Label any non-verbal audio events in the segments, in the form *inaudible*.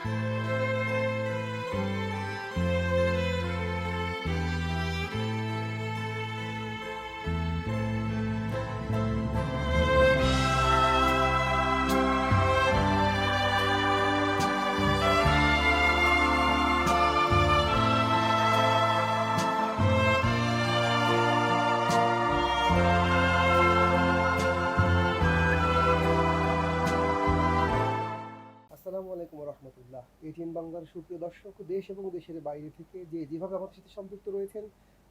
আসসালামু বাংলার সুপ্রিয় দর্শক, দেশ এবং দেশের বাইরে থেকে যে যেভাবে আমাদের সাথে সম্পৃক্ত রয়েছেন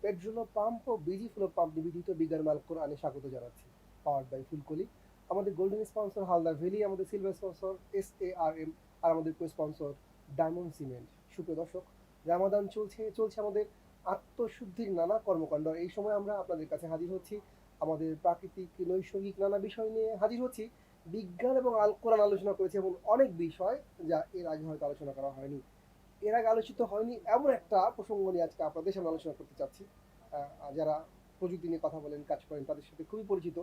পেট্রোল পাম্প ও বিজি ফ্লো পাম্প নিবেদিত বিজ্ঞান মাল কোরআনে স্বাগত জানাচ্ছি পাওয়ার্ড বাই ফুলকলি আমাদের গোল্ডেন স্পন্সর হালদার ভ্যালি আমাদের silver sponsor S A R M R আমাদের কো স্পন্সর ডায়মন্ড সিমেন্ট সুপ্রিয় দর্শক, রামাদান চলছে চলছে আমাদের আত্মশুদ্ধির নানা কর্মকাণ্ড। এই সময় আমরা আপনাদের কাছে হাজির হচ্ছি, আমাদের প্রাকৃতিক, নৈসর্গিক নানা বিষয় নিয়ে হাজির হচ্ছি। বিজ্ঞান এবং আল কোরআন আলোচনা করেছে এবং অনেক বিষয় যা এর আগে হয়তো আলোচনা করা হয়নি। এর আগে আলোচিত হয়নি এমন একটা প্রসঙ্গ নিয়ে আজকে আপনাদের সামনে আলোচনা করতে চাচ্ছি। যারা প্রযুক্তি নিয়ে কথা বলেন কাজ করেন তাদের সাথে খুবই পরিচিত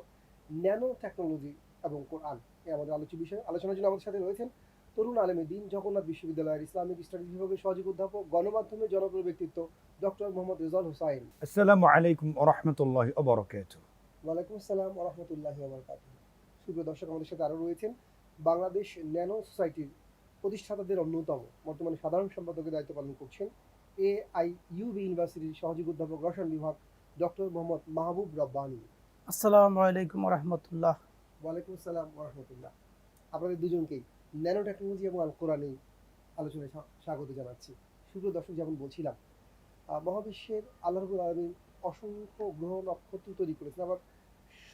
ন্যানো টেকনোলজি এবং কোরআন। এ আমাদের আলোচ্য বিষয়। আলোচনার জন্য আমাদের সাথে রয়েছেন তরুণ আলমে দিন জগন্নাথ বিশ্ববিদ্যালয়ের ইসলামিক স্টাডিজ বিভাগের সহযোগী অধ্যাপক গণমাধ্যমের জনপ্রিয় ব্যক্তিত্ব ডক্টর মোহাম্মদ রেজাল হুসাইন। আসসালামু আলাইকুম ওয়া রাহমাতুল্লাহি ওয়ালাইকুম আসসালাম ওয়া রাহমাতুল্লাহি সুপ্রিয় দর্শক আমাদের সাথে আরও রয়েছেন বাংলাদেশ ন্যানো সোসাইটির প্রতিষ্ঠাতাদের অন্যতম বর্তমানে সাধারণ সম্পাদকের দায়িত্ব পালন করছেন এ আই ইউবি ইউনিভার্সিটির সহযোগী অধ্যাপক রসায়ন বিভাগ ডক্টর মোহাম্মদ মাহবুব রব্বানি। আসসালামু আলাইকুম রহমতুল্লাহ ওয়ালাইকুম আসসালাম রহমতুল্লাহ আপনাদের দুজনকেই ন্যানো টেকনোলজি এবং আল কোরআনে আলোচনায় স্বাগত জানাচ্ছি। সুপ্রিয় দর্শক যেমন বলছিলাম মহাবিশ্বের আল্লাহ রবুল আলমী অসংখ্য গ্রহ নক্ষত্র তৈরি করেছেন। আবার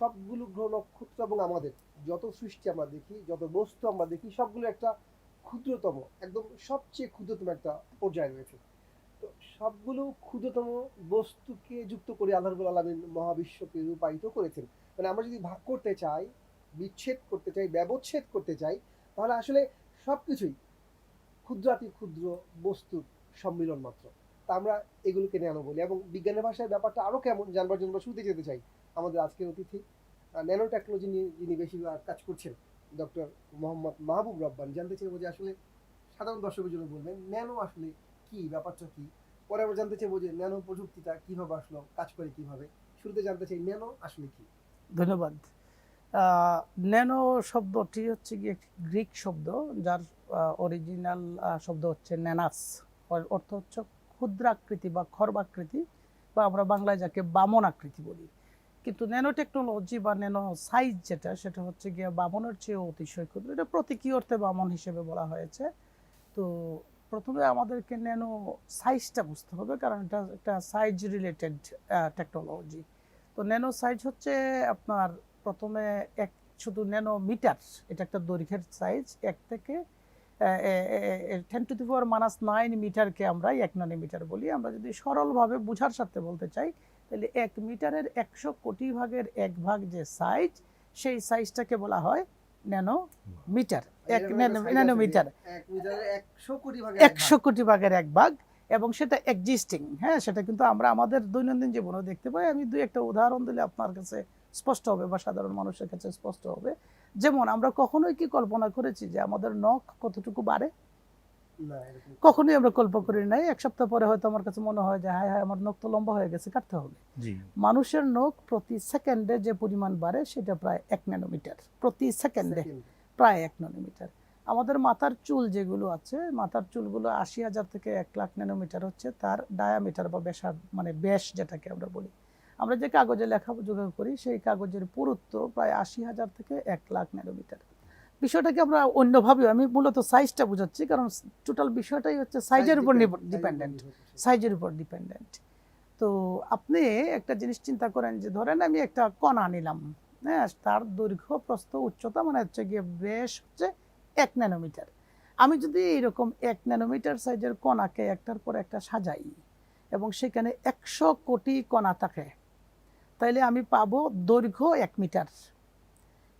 সবগুলো গ্রহ নক্ষত্র এবং আমাদের, যত সৃষ্টি আমরা দেখি, যত বস্তু আমরা দেখি, সবগুলো একটা ক্ষুদ্রতম, একদম সবচেয়ে ক্ষুদ্রতম একটা পর্যায়ে রয়েছে। তো সবগুলো ক্ষুদ্রতম বস্তুকে যুক্ত করে আল্লাহ রবুল আলমিন মহাবিশ্বকে রূপায়িত করেছেন। মানে আমরা যদি ভাগ করতে চাই, বিচ্ছেদ করতে চাই, ব্যবচ্ছেদ করতে চাই, তাহলে আসলে সব কিছুই ক্ষুদ্রাতি ক্ষুদ্র বস্তুর সম্মিলন মাত্র। তা আমরা এগুলোকে ন্যানো বলি। এবং বিজ্ঞানের ভাষায় ব্যাপারটা আরও কেমন, জানবার জন্য শুরুতে যেতে চাই। আমাদের আজকের অতিথি ন্যানো টেকনোলজি নিয়ে যিনি বেশিরভাগ কাজ করছেন ডক্টর মোহাম্মদ মাহবুব রব্বানি, জানতে চাইব যে আসলে সাধারণ দর্শকের জন্য বলবেন ন্যানো আসলে কি? ব্যাপারটা কি? পরে আমরা জানতে চাইব যে ন্যানো প্রযুক্তিটা কীভাবে আসলো, কাজ করে কীভাবে? শুরুতে জানতে চাই ন্যানো আসলে কি? ধন্যবাদ। ন্যানো শব্দটি হচ্ছে কি একটি গ্রিক শব্দ, যার অরিজিনাল শব্দ হচ্ছে ন্যানাস অর্থ হচ্ছে ক্ষুদ্রাকৃতি বা খর্বাকৃতি, বা আমরা বাংলায় যাকে বামন আকৃতি বলি। কিন্তু ন্যানো টেকনোলজি বা ন্যানো সাইজ যেটা, সেটা হচ্ছে গিয়ে বামনের চেয়েও অতিশয় ক্ষুদ্র এটা প্রতীকী অর্থে বামন হিসেবে বলা হয়েছে। তো প্রথমে আমাদেরকে ন্যানো সাইজটা বুঝতে হবে, কারণ এটা একটা সাইজ রিলেটেড টেকনোলজি তো ন্যানো সাইজ হচ্ছে আপনার প্রথমে এক, শুধু ন্যানো মিটার এটা একটা দৈর্ঘ্যের সাইজ এক থেকে ten to the power minus nine মিটারকে আমরা এক নানি মিটার বলি। আমরা যদি সরলভাবে বোঝার সাথে বলতে চাই তাহলে এক মিটারের একশো কোটি ভাগের এক ভাগ যে সাইজ সেই সাইজটাকে বলা হয় ন্যানো মিটার এক ন্যানো মিটার একশো কোটি ভাগের এক ভাগ এবং সেটা এক্সিস্টিং হ্যাঁ সেটা কিন্তু আমরা আমাদের দৈনন্দিন জীবনেও দেখতে পাই। আমি দুই একটা উদাহরণ দিলে আপনার কাছে স্পষ্ট হবে বা সাধারণ মানুষের কাছে স্পষ্ট হবে। যেমন আমরা কখনোই কি কল্পনা করেছি যে আমাদের নখ কতটুকু বাড়ে? কখনোই আমরা কল্পনা করি নাই। এক সপ্তাহ পরে হয়তো আমার কাছে মনে হয় যে হায় হায় আমার নখ তো লম্বা হয়ে গেছে কাটতে হবে। মানুষের নখ প্রতি সেকেন্ডে যে পরিমাণ বাড়ে সেটা প্রায় এক ন্যানোমিটার। প্রতি সেকেন্ডে প্রায় এক ন্যানোমিটার। আমাদের মাথার চুল যেগুলো আছে মাথার চুলগুলো আশি হাজার থেকে এক লাখ ন্যানোমিটার হচ্ছে তার ডায়ামিটার বা ব্যাসার মানে ব্যাস যেটাকে আমরা বলি। আমরা যে কাগজে লেখাযোগা করি সেই কাগজের পুরুত্ব প্রায় আশি হাজার থেকে এক লাখ ন্যানোমিটার। বিষয়টাকে আমরা অন্যভাবে আমি মূলত সাইজটা বোঝাচ্ছি কারণ টোটাল বিষয়টাই হচ্ছে সাইজের উপর ডিপেন্ডেন্ট সাইজের উপর ডিপেন্ডেন্ট তো আপনি একটা জিনিস চিন্তা করেন যে ধরেন আমি একটা কণা নিলাম হ্যাঁ তার দৈর্ঘ্য প্রস্থ উচ্চতা মানে হচ্ছে গিয়ে বেশ হচ্ছে এক ন্যানোমিটার। আমি যদি এইরকম এক ন্যানোমিটার সাইজের কণাকে একটার পর একটা সাজাই এবং সেখানে একশো কোটি কণা থাকে তাইলে আমি পাবো দৈর্ঘ্য এক মিটার।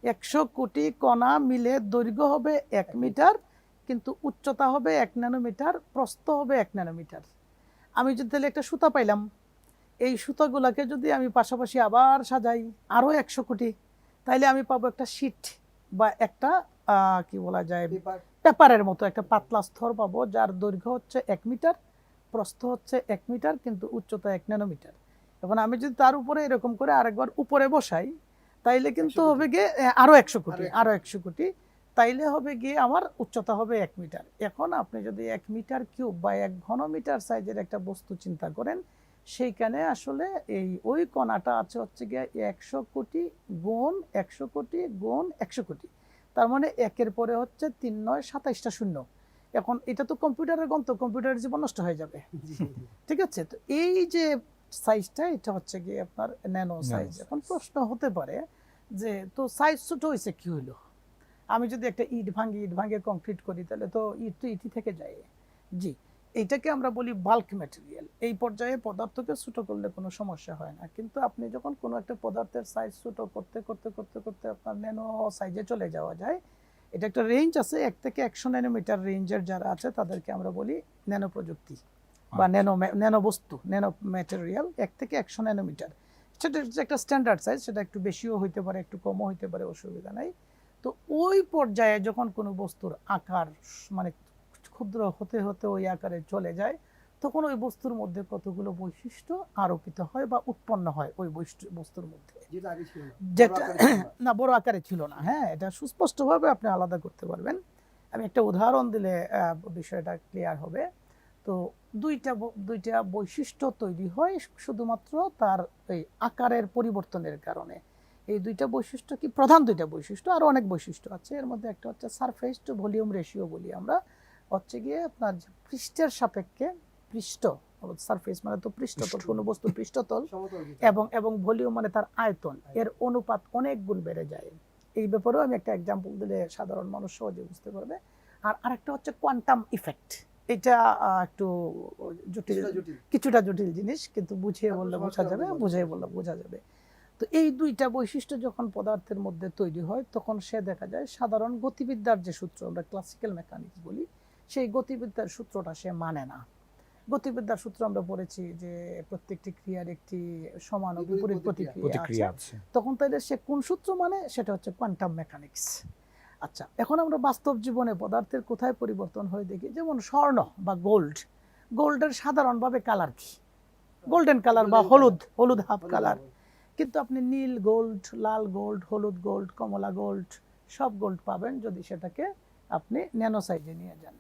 একশো কোটি কণা মিলে দৈর্ঘ্য হবে এক মিটার কিন্তু উচ্চতা হবে এক ন্যানোমিটার প্রস্থ হবে এক ন্যানোমিটার। আমি যদি তাহলে একটা সুতা পাইলাম এই সুতাগুলাকে যদি আমি পাশাপাশি আবার সাজাই আরও একশো কোটি তাইলে আমি পাবো একটা শিট বা একটা কি বলা যায় পেপার। পেপারের মতো একটা পাতলা স্তর পাবো যার দৈর্ঘ্য হচ্ছে এক মিটার প্রস্থ হচ্ছে এক মিটার কিন্তু উচ্চতা এক ন্যানোমিটার। এখন আমি যদি তার উপরে এরকম করে আরেকবার উপরে বসাই তাইলে কিন্তু হবে গিয়ে এ, আরও একশো কোটি আরও আরও একশো কোটি। তাইলে হবে গিয়ে আমার উচ্চতা হবে এক মিটার। এখন আপনি যদি এক মিটার কিউব বা এক ঘনমিটার সাইজের একটা বস্তু চিন্তা করেন সেইখানে আসলে এই ওই কণাটা আছে হচ্ছে গিয়ে একশো কোটি গুণ একশো কোটি গুণ একশো কোটি। তার মানে একের পরে হচ্ছে তিন নয় সাতাইশটা শূন্য। এখন এটা তো কম্পিউটারের গন্ত কম্পিউটারের জীবন নষ্ট হয়ে যাবে। ঠিক আছে? তো এই যে সাইজটা এটা হচ্ছে গিয়ে আপনার ন্যানো সাইজ এখন প্রশ্ন হতে পারে যে তো সাইজ ছোট হয়েছে কি হইল আমি যদি একটা ইট ভাঙি ইট ভাঙে কংক্রিট করি তাহলে তো ইট তো ইটই থেকে যায়। জি এইটাকে আমরা বলি বাল্ক ম্যাটেরিয়াল এই পর্যায়ে পদার্থকে ছোট করলে কোনো সমস্যা হয় না। কিন্তু আপনি যখন কোনো একটা পদার্থের সাইজ ছোট করতে করতে করতে করতে আপনার ন্যানো সাইজে চলে যাওয়া যায় এটা একটা রেঞ্জ আছে এক থেকে একশো ন্যানোমিটার রেঞ্জের যারা আছে তাদেরকে আমরা বলি ন্যানো প্রযুক্তি। বা ন্যানো ন্যানো বস্তু ন্যানো ম্যাটেরিয়াল এক থেকে একশো ন্যানোমিটার সেটা একটা স্ট্যান্ডার্ড সাইজ সেটা একটু বেশিও হইতে পারে একটু কমও হইতে পারে অসুবিধা নাই। তো ওই পর্যায়ে যখন কোনো বস্তুর আকার মানে ক্ষুদ্র হতে হতে ওই আকারে চলে যায় তখন ওই বস্তুর মধ্যে কতগুলো বৈশিষ্ট্য আরোপিত হয় বা উৎপন্ন হয় ওই বৈশিষ্ট্য বস্তুর মধ্যে? যেটা। *clears throat* না বড় আকারে ছিল না। হ্যাঁ এটা সুস্পষ্টভাবে আপনি আলাদা করতে পারবেন। আমি একটা উদাহরণ দিলে বিষয়টা ক্লিয়ার হবে। তো দুইটা দুইটা বৈশিষ্ট্য তৈরি হয় শুধুমাত্র তার এই আকারের পরিবর্তনের কারণে। এই দুইটা বৈশিষ্ট্য কি? প্রধান দুইটা বৈশিষ্ট্য আর অনেক বৈশিষ্ট্য আছে। এর মধ্যে একটা হচ্ছে সারফেস টু ভলিউম রেশিও বলি আমরা। হচ্ছে গিয়ে আপনার যে পৃষ্ঠের সাপেক্ষে পৃষ্ঠ সারফেস মানে তো পৃষ্ঠতল পৃষ্ঠ। কোনো বস্তু পৃষ্ঠতল এবং এবং ভলিউম মানে তার আয়তন। এর অনুপাত অনেক গুণ বেড়ে যায়। এই ব্যাপারেও আমি একটা এক্সাম্পল দিলে সাধারণ মানুষ সহজে বুঝতে পারবে। আর আরেকটা হচ্ছে কোয়ান্টাম ইফেক্ট এটা একটু জটিল কিছুটা জটিল। জিনিস কিন্তু বুঝিয়ে বললে বোঝা যাবে বুঝিয়ে বললে বোঝা যাবে। তো এই দুইটা বৈশিষ্ট্য যখন পদার্থের মধ্যে তৈরি হয় তখন সে দেখা যায় সাধারণ গতিবিদ্যার যে সূত্র আমরা ক্লাসিক্যাল মেকানিক্স বলি সেই গতিবিদ্যার সূত্রটা সে মানে না। গতিবিদ্যার সূত্র আমরা পড়েছি যে প্রত্যেকটি ক্রিয়ার একটি সমান ও বিপরীত প্রতিক্রিয়া। আছে। তখন তাইলে সে কোন সূত্র মানে? সেটা হচ্ছে কোয়ান্টাম মেকানিক্স আচ্ছা এখন আমরা বাস্তব জীবনে পদার্থের কোথায় পরিবর্তন হয়ে দেখি? যেমন স্বর্ণ বা গোল্ড গোল্ডের সাধারণভাবে কালার কি? গোল্ডেন কালার বা হলুদ হলুদ হাফ কালার কিন্তু আপনি নীল গোল্ড লাল গোল্ড হলুদ গোল্ড কমলা গোল্ড সব গোল্ড পাবেন যদি সেটাকে আপনি ন্যানো সাইজে নিয়ে যান।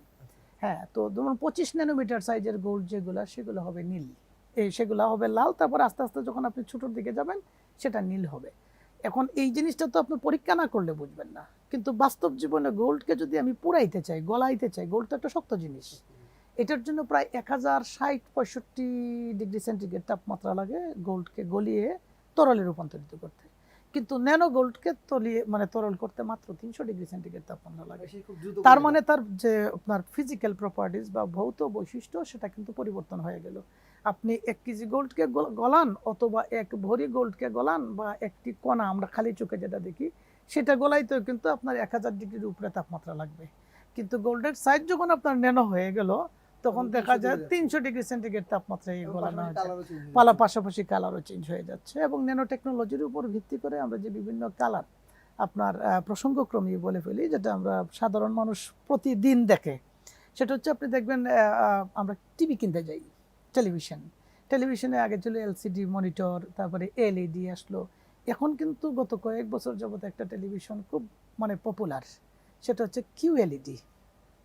হ্যাঁ তো ধরুন পঁচিশ ন্যানোমিটার সাইজের গোল্ড যেগুলো সেগুলো হবে নীল। এই সেগুলো হবে লাল তারপর আস্তে আস্তে যখন আপনি ছোটোর দিকে যাবেন সেটা নীল হবে। এখন এই জিনিসটা তো আপনি পরীক্ষা না করলে বুঝবেন না। কিন্তু বাস্তব জীবনে গোল্ডকে যদি আমি পুরাইতে চাই গলাইতে চাই গোল্ড তো একটা শক্ত জিনিস। এটার জন্য প্রায় এক হাজার ষাট পঁয়ষট্টি ডিগ্রি সেন্টিগ্রেড তাপমাত্রা লাগে গোল্ডকে গলিয়ে তরলে রূপান্তরিত করতে। কিন্তু ন্যানো গোল্ডকে তলিয়ে মানে তরল করতে মাত্র তিনশো ডিগ্রি সেন্টিগ্রেড তাপমাত্রা লাগে। তার মানে তার যে আপনার ফিজিক্যাল প্রপার্টিজ বা ভৌত বৈশিষ্ট্য সেটা কিন্তু পরিবর্তন হয়ে গেল। আপনি এক কেজি গোল্ডকে গলান অথবা এক ভরি গোল্ডকে গলান বা একটি কণা আমরা খালি চোখে যেটা দেখি সেটা গলাইতেও কিন্তু আপনার এক হাজার ডিগ্রির উপরে তাপমাত্রা লাগবে। কিন্তু গোল্ডের সাইজ যখন আপনার ন্যানো হয়ে গেল তখন দেখা যায় তিনশো ডিগ্রি সেন্টিগ্রেড তাপমাত্রায় এবং গলানো হয়েছে। হয়ে পালা পাশাপাশি কালারও চেঞ্জ হয়ে যাচ্ছে এবং ন্যানো টেকনোলজির উপর ভিত্তি করে আমরা যে বিভিন্ন কালার আপনার প্রসঙ্গক্রমে বলে ফেলি যেটা আমরা সাধারণ মানুষ প্রতিদিন দেখে সেটা হচ্ছে আপনি দেখবেন আমরা টিভি কিনতে যাই টেলিভিশন টেলিভিশনে আগে ছিল এলসিডি মনিটর তারপরে এলইডি আসলো এখন কিন্তু গত কয়েক বছর যাবত একটা টেলিভিশন খুব মানে পপুলার সেটা হচ্ছে কিউএলইডি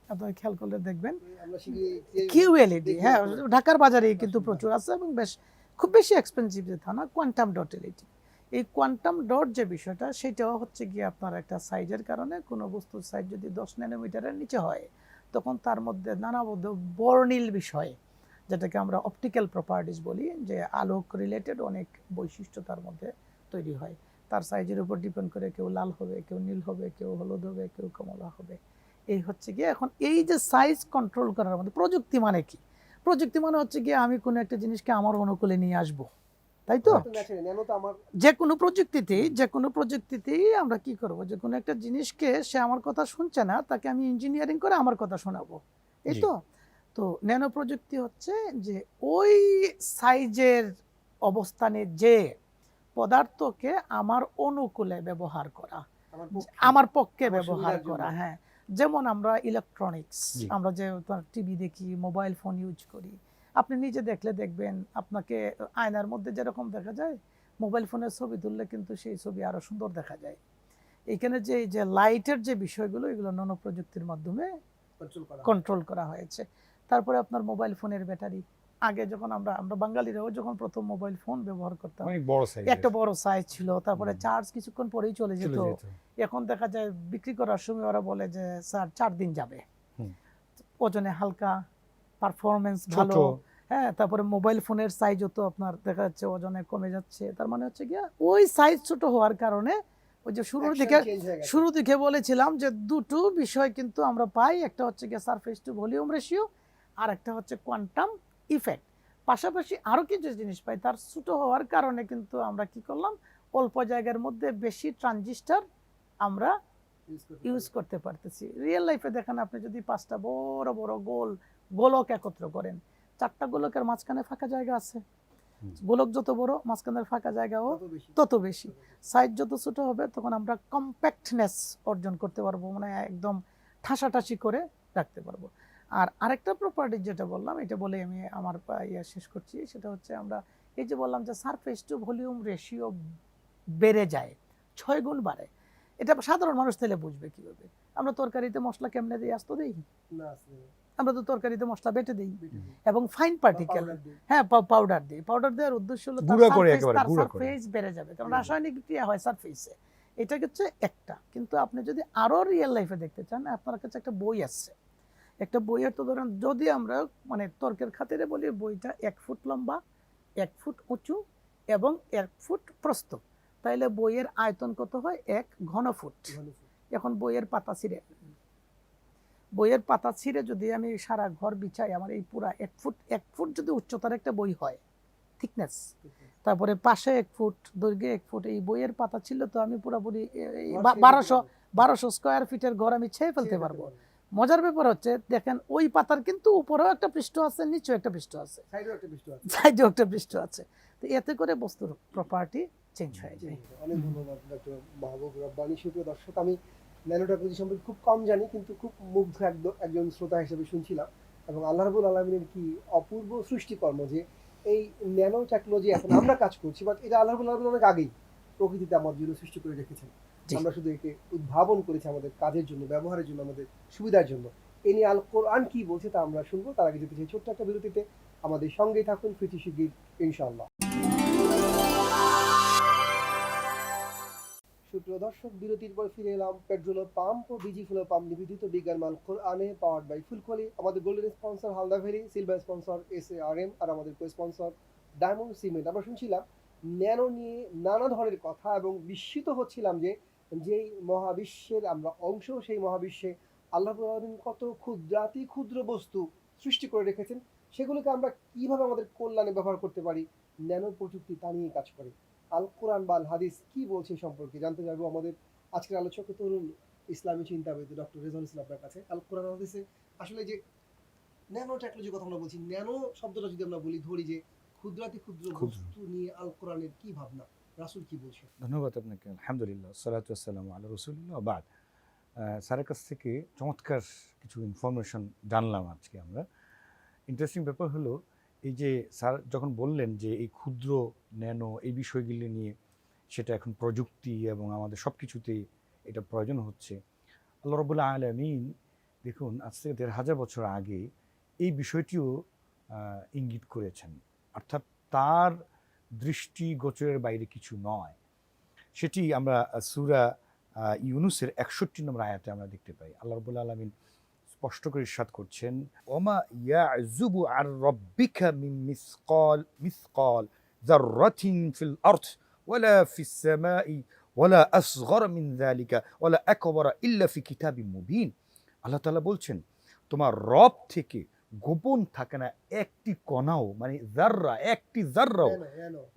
আপনারা খেয়াল করলে দেখবেন। আমরা শিখি কিউএলইডি হ্যাঁ ঢাকার বাজারে কিন্তু প্রচুর আছে এবং বেশ খুব বেশি এক্সপেন্সিভ যে তা না কোয়ান্টাম ডট এলইডি এই কোয়ান্টাম ডট যে বিষয়টা সেটাও হচ্ছে গিয়ে আপনার একটা সাইজের কারণে কোনো বস্তুর সাইজ যদি দশ ন্যানোমিটারের নিচে হয় তখন তার মধ্যে নানাবদ্ধ বর্ণিল বিষয় যেটাকে আমরা অপটিক্যাল প্রপার্টিস বলি যে আলোক রিলেটেড অনেক বৈশিষ্ট্য তার মধ্যে তৈরি হয়। তার সাইজের উপর ডিপেন্ড করে কেউ লাল হবে কেউ নীল হবে কেউ হলুদ হবে কেউ কমলা হবে। এই হচ্ছে গিয়ে এখন এই যে সাইজ কন্ট্রোল করার মধ্যে প্রযুক্তি মানে কি? প্রযুক্তি মানে হচ্ছে গিয়ে আমি কোনো একটা জিনিসকে আমার অনুকূলে নিয়ে আসব। তাই তো? যে কোনো প্রযুক্তিতেই যে কোনো প্রযুক্তিতেই আমরা কি করব? যে কোনো একটা জিনিসকে সে আমার কথা শুনছে না তাকে আমি ইঞ্জিনিয়ারিং করে আমার কথা শোনাবো। এই তো? তো ন্যানো প্রযুক্তি হচ্ছে যে ওই সাইজের অবস্থানে যে পদার্থকে আমার অনুকূলে ব্যবহার করা আমার পক্ষে- ব্যবহার করা হ্যাঁ। যেমন আমরা ইলেকট্রনিক্স। আমরা যে টিভি দেখি মোবাইল ফোন ইউজ করি আপনি নিজে দেখলে দেখবেন আপনাকে আয়নার মধ্যে যেরকম দেখা যায় মোবাইল ফোনের ছবি তুললে কিন্তু সেই ছবি আরও সুন্দর দেখা যায়। এখানে যে এই যে লাইটের যে বিষয়গুলো এগুলো নন প্রযুক্তির মাধ্যমে কন্ট্রোল করা হয়েছে। তারপরে আপনার মোবাইল ফোনের ব্যাটারি আগে যখন আমরা আমরা বাঙালিরাও যখন প্রথম মোবাইল ফোন ব্যবহার করতাম অনেক বড় সাইজ একটা বড় সাইজ ছিল তারপরে চার্জ কিছুক্ষণ পরেই চলে যেত। এখন দেখা যায় বিক্রি করার সময় ওরা বলে যে স্যার চার দিন যাবে। ওজনে হালকা পারফরমেন্স ভালো। হ্যাঁ তারপরে মোবাইল ফোনের সাইজও তো আপনার দেখা যাচ্ছে ওজনে কমে যাচ্ছে। তার মানে হচ্ছে গিয়া ওই সাইজ ছোট হওয়ার কারণে ওই যে শুরুর দিকে শুরু দিকে বলেছিলাম যে দুটো বিষয় কিন্তু আমরা পাই। একটা হচ্ছে গিয়ে সারফেস টু ভলিউম রেশিও আর একটা হচ্ছে কোয়ান্টাম ইফেক্ট পাশাপাশি আরও কিছু জিনিস পাই তার ছোটো হওয়ার কারণে কিন্তু আমরা কি করলাম অল্প জায়গার মধ্যে বেশি ট্রানজিস্টার আমরা ইউজ করতে পারতেছি। রিয়েল লাইফে দেখেন আপনি যদি পাঁচটা বড় বড় গোল গোলক একত্র করেন চারটা গোলকের মাঝখানে ফাঁকা জায়গা আছে। গোলক যত বড় মাঝখানের ফাঁকা জায়গাও তত বেশি। সাইজ যত ছোট হবে তখন আমরা কম্প্যাক্টনেস অর্জন করতে পারব মানে একদম ঠাসাঠাসি করে রাখতে পারব। আর আরেকটা প্রপার্টি যেটা বললাম এটা বলে আমি আমার ইয়ে শেষ করছি সেটা হচ্ছে আমরা এই যে বললাম যে সারফেস টু ভলিউম রেশিও বেড়ে যায় ছয় গুণ বাড়ে। এটা সাধারণ মানুষ তাহলে বুঝবে কীভাবে? আমরা তরকারিতে মশলা কেমনে দিই? আস্ত দিই? আমরা তো তরকারিতে মশলা বেটে দিই। এবং ফাইন পার্টিকেল হ্যাঁ পাউডার দিই। পাউডার দেওয়ার উদ্দেশ্য হলো তার। সারফেস বেড়ে যাবে। কারণ রাসায়নিক ক্রিয়া হয় সারফেসে এটা হচ্ছে একটা। কিন্তু আপনি যদি আরও রিয়েল লাইফে দেখতে চান আপনার কাছে একটা বই আছে। একটা বইয়ের তো ধরেন যদি আমরা মানে তর্কের খাতিরে বলি বইটা এক ফুট লম্বা এক ফুট উঁচু এবং এক ফুট প্রস্থ। তাইলে বইয়ের আয়তন কত হয়? এক ঘন ফুট। এখন বইয়ের পাতা ছিঁড়ে। বইয়ের পাতা ছিঁড়ে যদি আমি সারা ঘর বিছাই আমার এই পুরা এক ফুট এক ফুট যদি উচ্চতার একটা বই হয় থিকনেস তারপরে পাশে এক ফুট দৈর্ঘ্যে এক ফুট এই বইয়ের পাতা ছিল তো আমি পুরোপুরি বারোশো বারোশো স্কোয়ার ফিটের ঘর আমি ছেয়ে ফেলতে পারব। মজার ব্যাপার হচ্ছে দেখেন ওই পাতার কিন্তু উপরেও একটা পৃষ্ঠ আছে নিচেও একটা পৃষ্ঠ আছে। সাইডেও একটা বৃষ্টি আছে। সাইডেও একটা পৃষ্ঠ আছে। তো এতে করে বস্তুর প্রপার্টি চেঞ্জ হয়ে। যায় অনেক ধন্যবাদ ডক্টর মাহবুব রব্বানি সুপ্রিয় দর্শক। আমি ন্যানো টেকনোলজি সম্পর্কে খুব কম জানি কিন্তু খুব মুগ্ধ একজন শ্রোতা হিসেবে শুনছিলাম। এবং আল্লাহ রাবুল আলমিনের কি অপূর্ব সৃষ্টিকর্ম যে এই ন্যানো টেকনোলজি এখন আমরা কাজ করছি বাট এটা আল্লাহ রাবুল আলমিন অনেক আগেই প্রকৃতিতে আমার জন্য সৃষ্টি করে রেখেছেন। আমরা শুধু একে উদ্ভাবন করেছি আমাদের কাজের জন্য, ব্যবহারের জন্য, আমাদের সুবিধার জন্য। এ নিয়ে আল কোরআন কি বলছে তা আমরা শুনব। তার আগে যেতে চাই ছোট্ট একটা বিরতিতে। আমাদের সঙ্গেই থাকুন ফিটি শিগগির, ইনশাআল্লাহ। সুপ্রিয় দর্শক, বিরতির পর ফিরে এলাম। পেট্রোল পাম্প ও বিজি ফুল পাম্প নিবেদিত বিজ্ঞান মাল কোরআনে পাওয়ার্ড বাই ফুলকলি আমাদের golden sponsor Halda valley silver sponsor S R M R আমাদের স্পন্সর ডায়মন্ড সিমেন্ট আমরা শুনছিলাম ন্যানো নিয়ে নানা ধরনের কথা এবং বিস্মিত হচ্ছিলাম যে যেই মহাবিশ্বের আমরা অংশ সেই মহাবিশ্বে আল্লাহ কত ক্ষুদ্রাতি ক্ষুদ্র বস্তু সৃষ্টি করে রেখেছেন সেগুলোকে আমরা কীভাবে আমাদের কল্যাণে ব্যবহার করতে পারি? ন্যানো প্রযুক্তি তা নিয়ে কাজ করে। আল কোরআন বা আল হাদিস কি বলছে সম্পর্কে জানতে চাইব আমাদের আজকের আলোচক তরুণ ইসলামী চিন্তাবিদ ডক্টর রেজাউল ইসলাম আপনার কাছে। আল কোরআন হাদিসে আসলে যে ন্যানো টেকনোলজি কথা আমরা বলছি ন্যানো শব্দটা যদি আমরা বলি ধরি যে ক্ষুদ্রাতি ক্ষুদ্র ক্ষুদ্র। বস্তু নিয়ে আল কোরআনের কি ভাবনা? রাসূল কি বলছে? ধন্যবাদ আপনাকে। আলহামদুলিল্লাহ, সালাতু আসসালাম আল্লাহ রসুল্লাহ বাদ স্যারের কাছ থেকে চমৎকার কিছু ইনফরমেশন জানলাম আজকে আমরা। ইন্টারেস্টিং ব্যাপার হলো, এই যে স্যার যখন বললেন যে এই ক্ষুদ্র, ন্যানো এই বিষয়গুলি নিয়ে সেটা এখন প্রযুক্তি এবং আমাদের সব কিছুতেই এটা প্রয়োজন হচ্ছে, আল্লাহ রবুল্লাহ আলমিন, দেখুন, আজ থেকে দেড় হাজার বছর আগে এই বিষয়টিও ইঙ্গিত করেছেন। অর্থাৎ তার দৃষ্টি গোচরের বাইরে কিছু নয়। সেটি আমরা সুরা ইউনুসের একষট্টি নম্বর আয়াতে আমরা দেখতে পাই। আল্লাহ রবুল্লা আলমিন স্পষ্ট করে ইরশাদ করছেন, ওমা ইয়াজুবু আর রব্বিকা মিন মিসকাল মিসকাল যাররাতিন ফিল আরদ, ওয়ালা ফিস ওয়ালা আসগর মিন যালিকা, ওয়ালা আকবরা ইল্লা ফি কিতাবিম মুবিন। আল্লাহ তাআলা বলছেন, তোমার রব থেকে গোপন থাকে না একটি কণাও মানে জাররা একটি জাররাও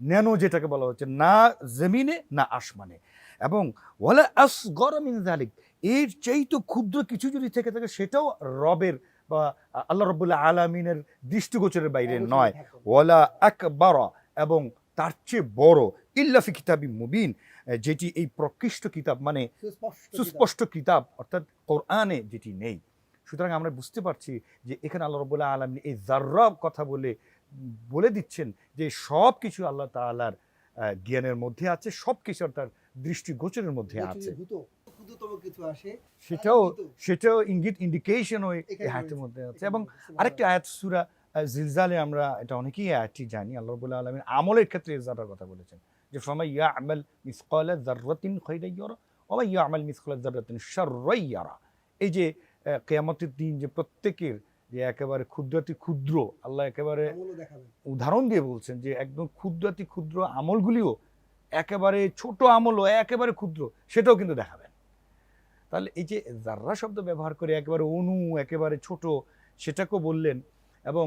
ন্যানো যেটাকে বলা হচ্ছে না জমিনে না আসমানে। এবং ওয়ালা আসগর মিন জালিক এর তো ক্ষুদ্র কিছু যদি থেকে থাকে সেটাও রবের বা আল্লাহ রবুল্লাহ আলমিনের দৃষ্টিগোচরের বাইরে নয়। থাকবে। ওয়ালা আকবারা এবং তার চেয়ে বড় ইল্লাফি কিতাবি মুবিন যেটি এই প্রকৃষ্ট কিতাব মানে সুস্পষ্ট কিতাব অর্থাৎ কোরআনে যেটি নেই। সুতরাং আমরা বুঝতে পারছি যে এখানে আল্লাহ রবুল্লাহ আলম এই জার্রা কথা বলে বলে দিচ্ছেন যে সব কিছু আল্লাহ তাআলার আহ, জ্ঞানের মধ্যে আছে সব কিছু তার দৃষ্টিগোচরের মধ্যে আছে। সেটাও সেটাও ইঙ্গিত ইন্ডিকেশন ওই হাতের মধ্যে আছে। এবং। আরেকটি আয়াত সুরা জিলজালে আমরা এটা অনেকেই আয়াতটি জানি আল্লাহ রবুল্লাহ আলমিন আমলের ক্ষেত্রে এই জার্রার কথা বলেছেন। যে ফমা ইয়া আমাল মিসকালা জাররাতিন খাইরাইয়ারা ওমা ইয়া আমাল মিসকালা জাররাতিন শাররাইয়ারা এই যে কেয়ামতের দিন যে প্রত্যেকের যে একেবারে ক্ষুদ্রাতি ক্ষুদ্র আল্লাহ একেবারে উদাহরণ দিয়ে বলছেন যে একদম ক্ষুদ্রাতি ক্ষুদ্র আমলগুলিও একেবারে ছোট আমলও একেবারে ক্ষুদ্র সেটাও কিন্তু দেখাবেন। তাহলে এই যে জাররা শব্দ ব্যবহার করে একেবারে অনু একেবারে ছোট সেটাকেও বললেন এবং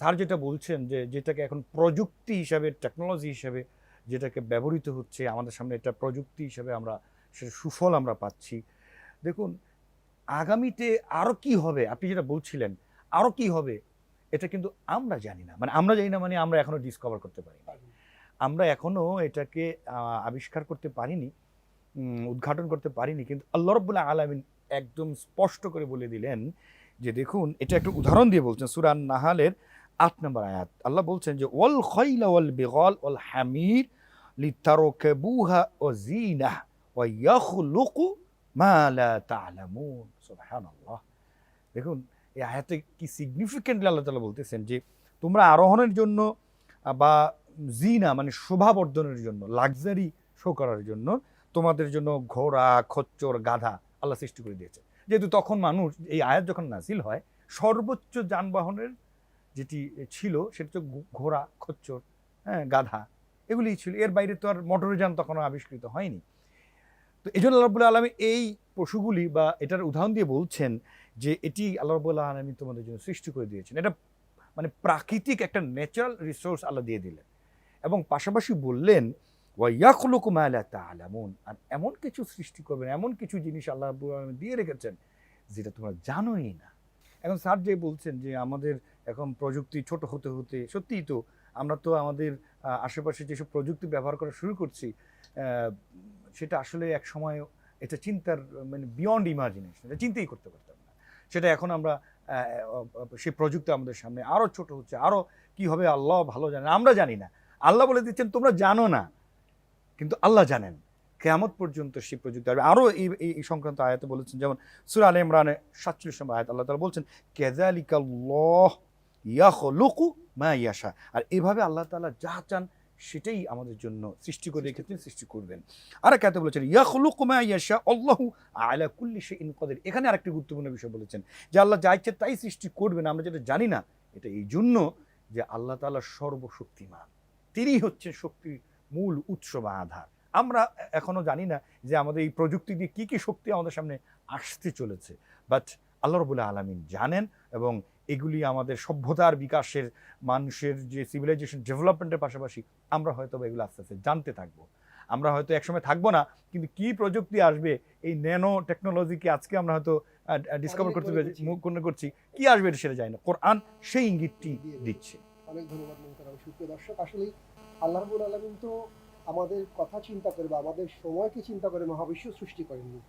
স্যার যেটা বলছেন যে যেটাকে এখন প্রযুক্তি হিসাবে টেকনোলজি হিসাবে যেটাকে ব্যবহৃত হচ্ছে আমাদের সামনে এটা প্রযুক্তি হিসাবে আমরা সেটা সুফল আমরা পাচ্ছি। দেখুন আগামীতে আরও কি হবে? আপনি যেটা বলছিলেন আরও কি হবে? এটা কিন্তু আমরা জানি না। মানে আমরা জানি না মানে আমরা এখনও ডিসকভার করতে পারি আমরা এখনও এটাকে আবিষ্কার করতে পারিনি উদ্ঘাটন করতে পারিনি। কিন্তু আল্লাহ রব্বুল্লাহ আলমিন একদম স্পষ্ট করে বলে দিলেন যে, দেখুন, এটা একটা উদাহরণ দিয়ে বলছেন সুরান নাহালের আট নম্বর আয়াত। আল্লাহ বলছেন যে, ওয়াল খৈলা ওয়াল বেগল ওয়াল হামির লিতারকাবুহা ও জিনাহ ওয়া ইয়াখলুকু মা লা তা'লামুন। সুবহানাল্লাহ। দেখুন, এই আয়াতে কি সিগনিফিকেন্টলি আল্লাহ তালা বলতেছেন যে, তোমরা আরোহণের জন্য বা জিনা মানে শোভাবর্ধনের জন্য লাক্সারি শো করার জন্য তোমাদের জন্য ঘোড়া, খচ্চর, গাধা আল্লাহ সৃষ্টি করে দিয়েছে। যেহেতু তখন মানুষ, এই আয়াত যখন নাজিল হয়, সর্বোচ্চ যানবাহনের যেটি ছিল, সেটা ঘো- ঘোড়া, খচ্চর হ্যাঁ গাধা, এগুলিই ছিল। এর বাইরে তো আর মোটরযান তখনও আবিষ্কৃত হয়নি। তো এই জন্য আল্লাহ রবুল্লাহ আলমী এই পশুগুলি বা এটার উদাহরণ দিয়ে বলছেন যে এটি আল্লাহ রবুল্লাহ আলমী তোমাদের জন্য সৃষ্টি করে দিয়েছেন। এটা মানে প্রাকৃতিক একটা ন্যাচারাল রিসোর্স আল্লাহ দিয়ে দিলেন। এবং পাশাপাশি বললেন ওয়াইয়াকুলুকুমালা তালামুন। আর এমন কিছু সৃষ্টি করবেন, এমন কিছু জিনিস আল্লাহ আলামিন দিয়ে রেখেছেন যেটা তোমরা জানোই না। এখন স্যার যে বলছেন যে আমাদের এখন প্রযুক্তি ছোট হতে হতে, সত্যিই তো আমরা তো আমাদের আশেপাশে যেসব প্রযুক্তি ব্যবহার করা শুরু করছি সেটা আসলে এক সময় এটা চিন্তার মানে বিয়ন্ড ইমাজিনেশন এটা চিন্তাই করতে পারতাম না। সেটা এখন আমরা সেই প্রযুক্তি আমাদের সামনে আরও ছোট হচ্ছে আরও কি হবে আল্লাহ ভালো জানেন আমরা জানি না। আল্লাহ বলে দিচ্ছেন, তোমরা জানো না। কিন্তু আল্লাহ জানেন। কেয়ামত পর্যন্ত সেই প্রযুক্তি আসবে আরও এই, এই- সংক্রান্ত আয়াতে বলেছেন, যেমন সুর আল ইমরানে সাতচল্লিশ নম্বর আয়াত আল্লাহ তালা বলছেন কেজালিকাল্লাহ ইয়াখলুকু মা ইয়াশা। আর এভাবে আল্লাহ তালা যা চান সেটাই আমাদের জন্য সৃষ্টি করে রেখেছেন সৃষ্টি করবেন। আর এক আয়াতে বলেছেন ইয়াখলুকু মা ইয়াশা আল্লাহু আলা কুল্লি শাইইন কাদির। এখানে আরেকটি গুরুত্বপূর্ণ বিষয় বলেছেন যে আল্লাহ যা ইচ্ছে তাই সৃষ্টি করবেন। আমরা যেটা জানি না এটা এই জন্য যে আল্লাহ তাআলা সর্বশক্তিমান। তিনিই হচ্ছেন শক্তির মূল উৎস বা আধার। আমরা এখনও জানি না যে আমাদের এই প্রযুক্তি দিয়ে কী কী শক্তি আমাদের সামনে আসতে চলেছে। বাট আল্লাহ রবুল্লাহ আলমিন জানেন এবং এগুলি আমাদের সভ্যতার বিকাশের মানুষের যে সিভিলাইজেশন ডেভেলপমেন্টের পাশাপাশি আমরা হয়তো এগুলো আস্তে আস্তে জানতে থাকব। আমরা হয়তো একসময় থাকব না কিন্তু কি প্রযুক্তি আসবে এই ন্যানো টেকনোলজিকে আজকে আমরা হয়তো ডিসকভার করতে পেরেছি করছি। করছি কি আসবে এটা সেটা যায় না। কোরআন সেই ইঙ্গিতটি দিচ্ছে। অনেক ধন্যবাদ সুপ্রিয় দর্শক আসলেই আল্লাহ রাব্বুল আলামিন তো আমাদের কথা চিন্তা করে বা আমাদের সময়কে চিন্তা করে মহাবিশ্ব সৃষ্টি করেননি।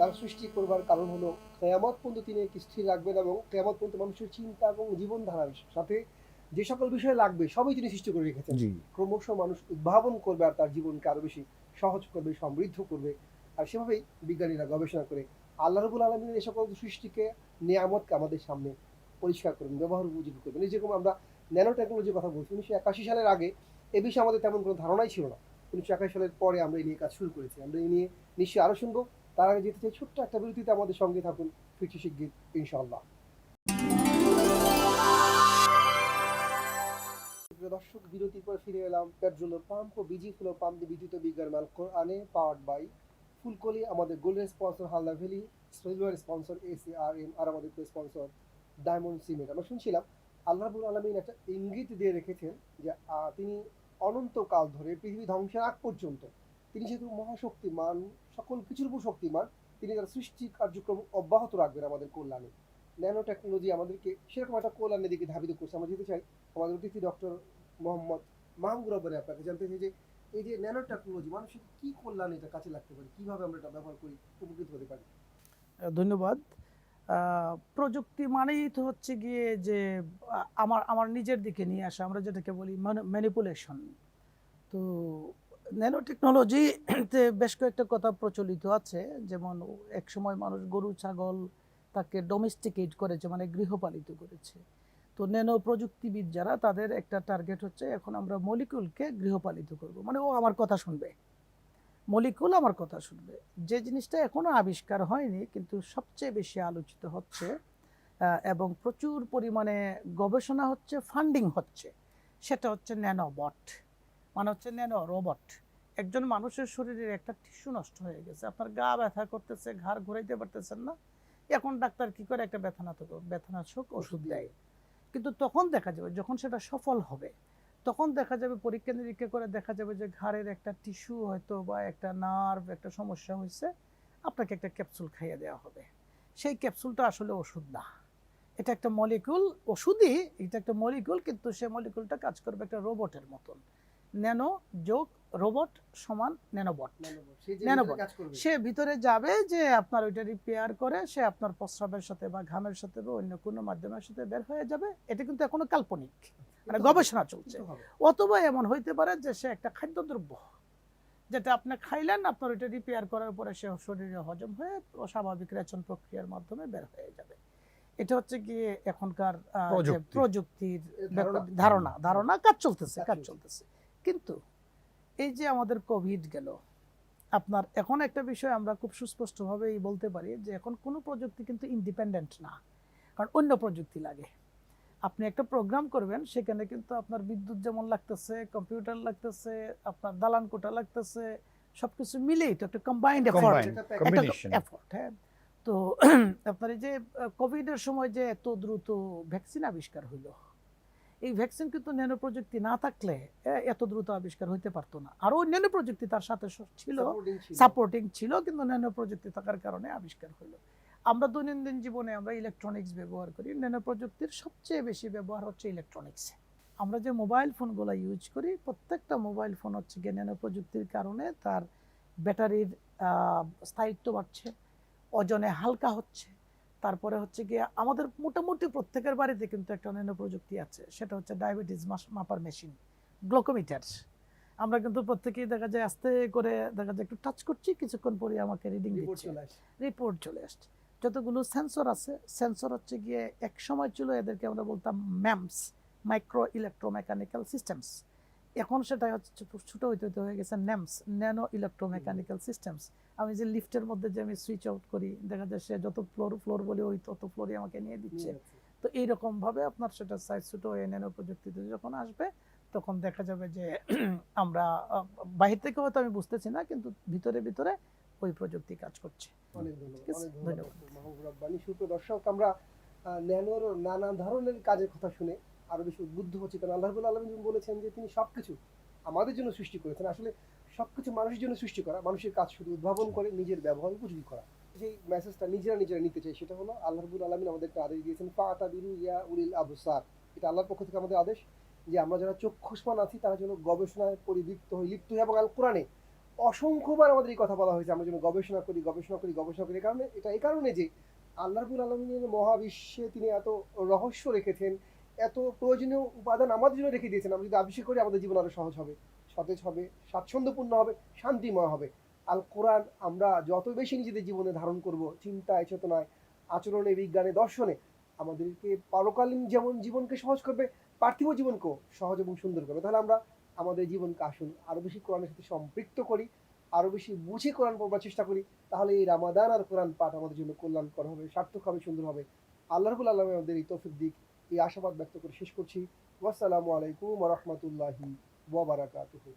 তার সৃষ্টি করবার কারণ হলো কেয়ামত পর্যন্ত তিনি স্থির রাখবেন এবং কেয়ামত পর্যন্ত মানুষের চিন্তা এবং জীবনধারার সাথে যে সকল বিষয় লাগবে সবই তিনি সৃষ্টি করে রেখেছেন। ক্রমশ মানুষ উদ্ভাবন করবে আর তার জীবনকে আরও বেশি সহজ করবে সমৃদ্ধ করবে। আর সেভাবেই বিজ্ঞানীরা গবেষণা করে আল্লাহ রবুল আলমিনের এই সকল সৃষ্টিকে নিয়ামতকে আমাদের সামনে পরিষ্কার করবেন ব্যবহার উপযোগী করবেন। এই যেরকম আমরা ন্যানো টেকনোলজির কথা বলছি উনিশশো একাশি সালের আগে এ বিষয়ে আমাদের তেমন কোনো ধারণাই ছিল না। উনিশশো একাশি সালের পরে আমরা এই নিয়ে কাজ শুরু করেছি। আমরা এই নিয়ে নিশ্চয়ই আরও শুনব। তার আগে যেতে চাই ছোট্ট একটা বিরতিতে আমাদের সঙ্গে থাকুন ফিরছি শিগগির, ইনশাআল্লাহ। প্রিয় দর্শক, বিরতির পর ফিরে এলাম পেট্রোল পাম্প ও বিজি ফুলো পাম্প দিয়ে বিদ্যুৎ বিজ্ঞান মাল কোরআনে পাওয়ার্ড বাই ফুলকলি, আমাদের golden sponsor Halda valley silver sponsor S A R M R আমাদের স্পন্সর ডায়মন্ড সিমেন্ট আমরা শুনছিলাম, আল্লাহ রাব্বুল আলমিন একটা ইঙ্গিত দিয়ে রেখেছেন যে তিনি অনন্তকাল ধরে পৃথিবী ধ্বংসের আগ পর্যন্ত তিনি যেহেতু মহাশক্তিমান, সকল কিছুর উপর শক্তিমান, তিনি তার সৃষ্টি কার্যক্রম অব্যাহত রাখবেন আমাদের কল্যাণে। ন্যানো টেকনোলজি আমাদেরকে সেরকম একটা কল্যাণের দিকে ধাবিত করছে। আমরা যেতে চাই, আমাদের অতিথি ডক্টর মোহাম্মদ মাহমুদ রব্বানি আপনাকে জানতে চাই যে, এই যে ন্যানো টেকনোলজি মানুষের কি কল্যাণ এটা কাছে লাগতে পারে? কীভাবে আমরা এটা ব্যবহার করি, উপকৃত হতে পারি? ধন্যবাদ। প্রযুক্তি মানেই তো হচ্ছে গিয়ে যে আমার আমার নিজের দিকে নিয়ে আসা। আমরা যেটাকে বলি ম্যানিপুলেশন তো ন্যানো টেকনোলজিতে বেশ কয়েকটা কথা প্রচলিত আছে। যেমন এক সময় মানুষ গরু, ছাগল তাকে ডোমেস্টিকেট করেছে মানে গৃহপালিত করেছে। তো ন্যানো প্রযুক্তিবিদ যারা তাদের একটা টার্গেট হচ্ছে, এখন আমরা মলিকুলকে গৃহপালিত করব। মানে ও আমার কথা শুনবে। মলিকুল আমার কথা শুনবে। যে জিনিসটা এখনও আবিষ্কার হয়নি, কিন্তু সবচেয়ে বেশি আলোচিত হচ্ছে এবং প্রচুর পরিমাণে গবেষণা হচ্ছে ফান্ডিং হচ্ছে, সেটা হচ্ছে ন্যানোবট মানে হচ্ছে ন্যানো রোবট। একজন মানুষের শরীরের একটা টিস্যু নষ্ট হয়ে গেছে। আপনার গা ব্যথা করতেছে ঘাড় ঘুরাইতে পারতেছেন না। এখন ডাক্তার কি করে একটা ব্যথানাশক ব্যথানাশক ওষুধ দেয়? কিন্তু তখন দেখা যাবে যখন সেটা সফল হবে তখন দেখা যাবে পরীক্ষা নিরীক্ষা করে দেখা যাবে যে ঘাড়ের একটা টিস্যু হয়তো বা একটা নার্ভ একটা সমস্যা হয়েছে আপনাকে একটা ক্যাপসুল খাইয়ে দেওয়া হবে। সেই ক্যাপসুলটা আসলে ওষুধ না। এটা একটা মলিকুল ওষুধই এটা একটা মলিকুল কিন্তু সে মলিকুলটা কাজ করবে একটা রোবটের মতন। ন্যানো যোগ রোবট সমান ন্যানোবট। ন্যানোবট সে ভিতরে কাজ করবে। সে ভিতরে যাবে যে আপনার ওইটা রিপেয়ার করে সে আপনার প্রস্রাবের সাথে বা ঘামের সাথে বা অন্য কোনো মাধ্যমের সাথে বের হয়ে যাবে। এটা কিন্তু এখনও কাল্পনিক মানে গবেষণা চলছে। অথবা এমন হইতে পারে যে সে একটা খাদ্যদ্রব্য যেটা আপনি খাইলেন আপনার ওইটা রিপেয়ার করার পরে সে শরীরে হজম হয়ে স্বাভাবিক রেচন প্রক্রিয়ার মাধ্যমে বের হয়ে যাবে। এটা হচ্ছে গিয়ে এখনকার। প্রযুক্তির ধারণা। ধারণা কাজ চলতেছে কাজ চলতেছে। কিন্তু এই যে আমাদের কোভিড গেল আপনার এখন একটা বিষয় আমরা খুব সুস্পষ্টভাবেই বলতে পারি যে এখন কোনো প্রযুক্তি কিন্তু ইন্ডিপেন্ডেন্ট না কারণ অন্য প্রযুক্তি লাগে আপনি একটা প্রোগ্রাম করবেন সেখানে কিন্তু আপনার বিদ্যুৎ যেমন লাগতেছে কম্পিউটার লাগতেছে আপনার দালান কোটা লাগতেছে সবকিছু মিলেই তো একটা কম্বাইন্ড এফোর্ট। এফোর্ট হ্যাঁ তো *clears throat* আপনার এই যে কোভিডের সময় যে এত দ্রুত ভ্যাকসিন আবিষ্কার হইল এই ভ্যাকসিন কিন্তু ন্যানো প্রযুক্তি না থাকলে এত দ্রুত আবিষ্কার হইতে পারতো না। আরও অন্যান্য প্রযুক্তি তার সাথে ছিল সাপোর্টিং ছিল। কিন্তু ন্যানো প্রযুক্তি থাকার কারণে আবিষ্কার হলো আমরা দৈনন্দিন জীবনে আমরা ইলেকট্রনিক্স ব্যবহার করি। ন্যানো প্রযুক্তির সবচেয়ে বেশি ব্যবহার হচ্ছে ইলেকট্রনিক্সে আমরা যে মোবাইল ফোনগুলো ইউজ করি প্রত্যেকটা মোবাইল ফোন হচ্ছে গিয়ে ন্যানো প্রযুক্তির কারণে তার ব্যাটারির স্থায়িত্ব বাড়ছে ওজনে হালকা হচ্ছে। তারপরে হচ্ছে গিয়ে আমাদের মোটামুটি প্রত্যেকের বাড়িতে কিন্তু একটা অন্যান্য প্রযুক্তি আছে। সেটা হচ্ছে ডায়াবেটিস মাপার মেশিন গ্লোকোমিটার। আমরা কিন্তু প্রত্যেকেই দেখা যায় আস্তে করে দেখা যায় একটু টাচ করছি কিছুক্ষণ পরে আমাকে রিডিং দিচ্ছে। রিপোর্ট চলে আসছে। যতগুলো সেন্সর আছে সেন্সর হচ্ছে গিয়ে এক সময় ছিল এদেরকে আমরা বলতাম ম্যামস মাইক্রো ইলেকট্রোমেকানিক্যাল সিস্টেমস এখন সেটা হচ্ছে ছোট- হইতে হইতে হয়ে গেছে ন্যামস ন্যানো ইলেকট্রোমেকানিক্যাল সিস্টেমস আমি যে লিফটের মধ্যে যে আমি সুইচ আউট করি দেখা যায় সে যত ফ্লোর ফ্লোর বলে ওই তত ফ্লোরই আমাকে নিয়ে দিচ্ছে। তো এইরকম ভাবে আপনার সেটা সাইজ ছোট হয়ে ন্যানো প্রযুক্তিতে যখন আসবে তখন দেখা যাবে যে *clears throat* আমরা বাহির থেকে হয়তো আমি বুঝতেছি না কিন্তু ভিতরে ভিতরে ওই প্রযুক্তি কাজ করছে। অনেক ধন্যবাদ সুপ্রিয় দর্শক আমরা ন্যানোর নানা ধরনের কাজের কথা শুনে আরও বেশি উদ্বুদ্ধ হচ্ছে। কারণ আল্লাহ রাব্বুল আলামিন বলেছেন যে তিনি সবকিছু আমাদের জন্য সৃষ্টি করেছেন। আসলে সবকিছু মানুষের জন্য সৃষ্টি করা, মানুষের কাজ শুধু উদ্ভাবন করে, নিজের ব্যবহার উপযোগী করা। সেই মেসেজটা নিজেরা নিজেরা নিতে চাই সেটা হলো আল্লাহ রাব্বুল আলামিন আমাদেরকে আদেশ দিয়েছেন ফাতা বিরু ইয়া উলিল আবসার। এটা আল্লাহর পক্ষ থেকে আমাদের আদেশ যে আমরা যারা চক্ষুষ্মান আছি, তারা যেন গবেষণায় পরিবৃত্ত হই লিপ্ত হই এবং আল কোরআনে অসংখ্যবার আমাদের এই কথা বলা হয়েছে, আমরা যেন গবেষণা করি গবেষণা করি গবেষণা করি। কারণে, এটা এই কারণে যে আল্লাহবুল আলমিনের মহাবিশ্বে তিনি এত রহস্য রেখেছেন এত প্রয়োজনীয় উপাদান আমাদের জন্য রেখে দিয়েছেন। আমরা যদি আবিষ্কার করি, আমাদের জীবন আরও সহজ হবে। সতেজ হবে, স্বাচ্ছন্দ্যপূর্ণ হবে, শান্তিময় হবে। আল কোরআন আমরা যত বেশি নিজেদের জীবনে ধারণ করব, চিন্তায়, চেতনায়, আচরণে, বিজ্ঞানে, দর্শনে, আমাদেরকে পারকালীন যেমন জীবনকে সহজ করবে, পার্থিব জীবনকেও সহজ এবং সুন্দর করবে। তাহলে আমরা আমাদের জীবনকে আসুন আরও বেশি কোরআনের সাথে সম্পৃক্ত করি আরও বেশি বুঝে কোরআন পড়বার চেষ্টা করি, তাহলে এই রামাদান আর কোরআন পাঠ আমাদের জন্য কল্যাণকর হবে, সার্থক হবে, সুন্দর হবে। আল্লাহ রবুল আলম আমাদের এই তৌফিক দিক। এই আশাবাদ ব্যক্ত করে শেষ করছি। ওয়াসালামু আলাইকুম রহমতুল্লাহি ওয়া বারাকাতুহু।